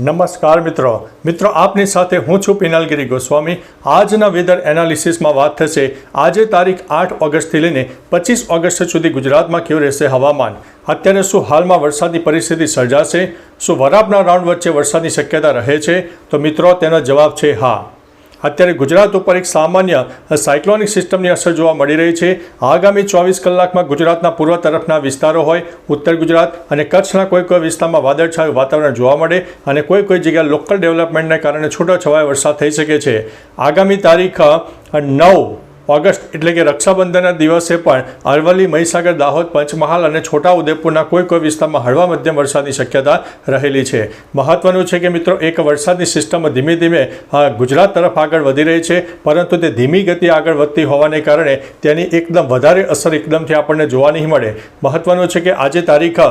નમસ્કાર મિત્રો. મિત્રો, આપની સાથે હું છું પિનાલગીરી ગોસ્વામી. આજના વેધર એનાલિસિસમાં વાત થશે. આજે તારીખ આઠ ઓગસ્ટથી લઈને પચીસ ઓગસ્ટ સુધી ગુજરાતમાં કેવું રહેશે હવામાન? અત્યારે શું હાલમાં વરસાદની પરિસ્થિતિ સર્જાશે? શું વરાપના રાઉન્ડ વચ્ચે વરસાદની શક્યતા રહે છે? તો મિત્રો, તેનો જવાબ છે હા. અત્યારે ગુજરાત ઉપર એક સામાન્ય સાયક્લોનિક સિસ્ટમની અસર જોવા મળી રહી છે. આગામી ચોવીસ કલાકમાં ગુજરાતના પૂર્વ તરફના વિસ્તારો હોય, ઉત્તર ગુજરાત અને કચ્છના કોઈ કોઈ વિસ્તારમાં વાદળછાયું વાતાવરણ જોવા મળે અને કોઈ કોઈ જગ્યાએ લોકલ ડેવલપમેન્ટને કારણે છૂટોછવાયો વરસાદ થઈ શકે છે. આગામી તારીખ નવ ઓગસ્ટ એટલે કે રક્ષાબંધનના દિવસે પણ અરવલ્લી, મહીસાગર, દાહોદ, પંચમહાલ અને છોટાઉદેપુરના કોઈ કોઈ વિસ્તારમાં હળવા મધ્યમ વરસાદની શક્યતા રહેલી છે. મહત્વનું છે કે મિત્રો, એક વરસાદની સિસ્ટમ ધીમે ધીમે ગુજરાત તરફ આગળ વધી રહી છે, પરંતુ તે ધીમી ગતિ આગળ વધતી હોવાને કારણે તેની એકદમ વધારે અસર એકદમથી આપણને જોવા નહીં મળે. મહત્વનું છે કે આજે તારીખ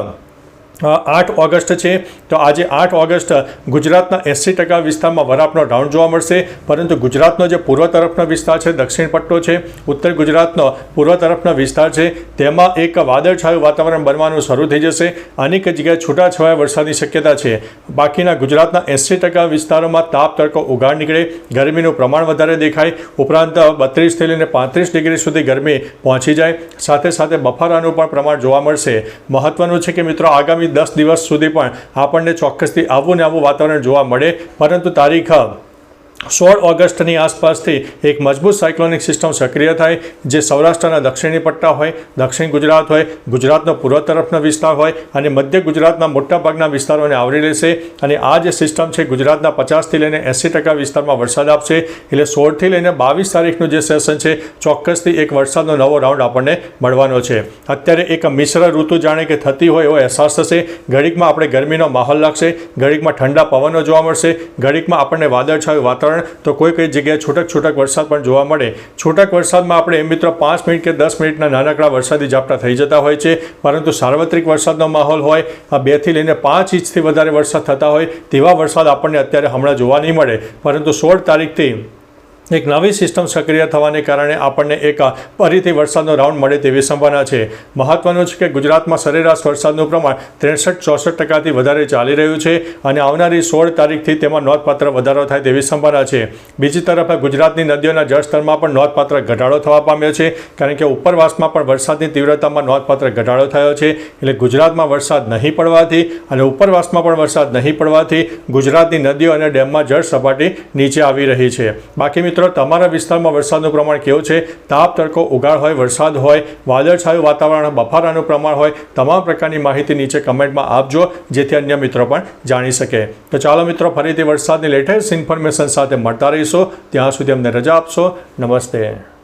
આઠ ઓગસ્ટ છે. તો આજે આઠ ઓગસ્ટ ગુજરાતના એંસી ટકા વિસ્તારમાં વરાપનો રાઉન્ડ જોવા મળશે. પરંતુ ગુજરાતનો જે પૂર્વ તરફનો વિસ્તાર છે, દક્ષિણ પટ્ટો છે, ઉત્તર ગુજરાતનો પૂર્વ તરફનો વિસ્તાર છે, તેમાં એક વાદળછાયું વાતાવરણ બનવાનું શરૂ થઈ જશે. અનેક જગ્યાએ છૂટાછવાયા વરસાદની શક્યતા છે. બાકીના ગુજરાતના એંસી ટકા વિસ્તારોમાં તાપ, તડકો ઉગાડ નીકળે. ગરમીનું પ્રમાણ વધારે દેખાય. ઉપરાંત બત્રીસથી લઈને પાંત્રીસ ડિગ્રી સુધી ગરમી પહોંચી જાય. સાથે સાથે બફારાનું પણ પ્રમાણ જોવા મળશે. મહત્વનું છે કે મિત્રો, આગામી દસ દિવસ સુધી પણ આપણને ચોક્કસથી આવું ને આવું વાતાવરણ જોવા મળે. પરંતુ તારીખ સોળ ઓગસ્ટની આસપાસથી એક મજબૂત સાયક્લોનિક સિસ્ટમ સક્રિય થાય, જે સૌરાષ્ટ્રના દક્ષિણી પટ્ટા હોય, દક્ષિણ ગુજરાત હોય, ગુજરાતનો પૂર્વ તરફનો વિસ્તાર હોય અને મધ્ય ગુજરાતના મોટાભાગના વિસ્તારોને આવરી લેશે. અને આ જે સિસ્ટમ છે, ગુજરાતના પચાસથી લઈને એંસી ટકા વિસ્તારમાં વરસાદ આપશે. એટલે સોળથી લઈને બાવીસ તારીખનું જે સેશન છે, ચોક્કસથી એક વરસાદનો નવો રાઉન્ડ આપણને મળવાનો છે. અત્યારે એક મિશ્ર ઋતુ જાણે કે થતી હોય એવો અહેસાસ થશે. ઘડીકમાં આપણે ગરમીનો માહોલ લાગશે, ઘડીકમાં ઠંડા પવનો જોવા મળશે, ઘડીકમાં આપણને વાદળછાયું વાતાવરણ તો કોઈ કઈ જગ્યાએ છૂટક છૂટક વરસાદ પણ જોવા મળે. છૂટક વરસાદમાં આપણે એમ મિત્રો પાંચ મિનિટ કે દસ મિનિટના નાનકડા વરસાદી ઝાપટા થઈ જતા હોય છે, પરંતુ સાર્વત્રિક વરસાદનો માહોલ હોય, આ બેથી લઈને પાંચ ઇંચથી વધારે વરસાદ થતા હોય, તેવા વરસાદ આપણને અત્યારે હમણાં જોવા નહીં મળે. પરંતુ સોળ તારીખથી એક નવી સિસ્ટમ સક્રિય થવાને કારણે આપણને એક ફરીથી વરસાદનો રાઉન્ડ મળે તેવી સંભાવના છે. મહત્વનું છે કે ગુજરાતમાં સરેરાશ વરસાદનું પ્રમાણ ત્રેસઠ, ચોસઠ ટકાથી વધારે ચાલી રહ્યું છે અને આવનારી સોળ તારીખથી તેમાં નોંધપાત્ર વધારો થાય તેવી સંભાવના છે. બીજી તરફ ગુજરાતની નદીઓના જળસ્તરમાં પણ નોંધપાત્ર ઘટાડો થવા પામ્યો છે, કારણ કે ઉપરવાસમાં પણ વરસાદની તીવ્રતામાં નોંધપાત્ર ઘટાડો થયો છે. એટલે ગુજરાતમાં વરસાદ નહીં પડવાથી અને ઉપરવાસમાં પણ વરસાદ નહીં પડવાથી ગુજરાતની નદીઓ અને ડેમમાં જળ સપાટી નીચે આવી રહી છે. બાકી મિત્રો, તમારા વિસ્તારમાં વરસાદનું પ્રમાણ કેવું છે? તાપ, તડકો, ઉગાડ હોય, વરસાદ હોય, વાદળછાયું વાતાવરણ, બફારાનું પ્રમાણ હોય, તમામ પ્રકારની માહિતી નીચે કમેન્ટમાં આપજો, જેથી અન્ય મિત્રો પણ જાણી શકે. તો ચાલો મિત્રો, ફરીથી વરસાદની લેટેસ્ટ ઇન્ફોર્મેશન સાથે મળતા રહીશું. ત્યાં સુધી અમને રજા આપશો. નમસ્તે.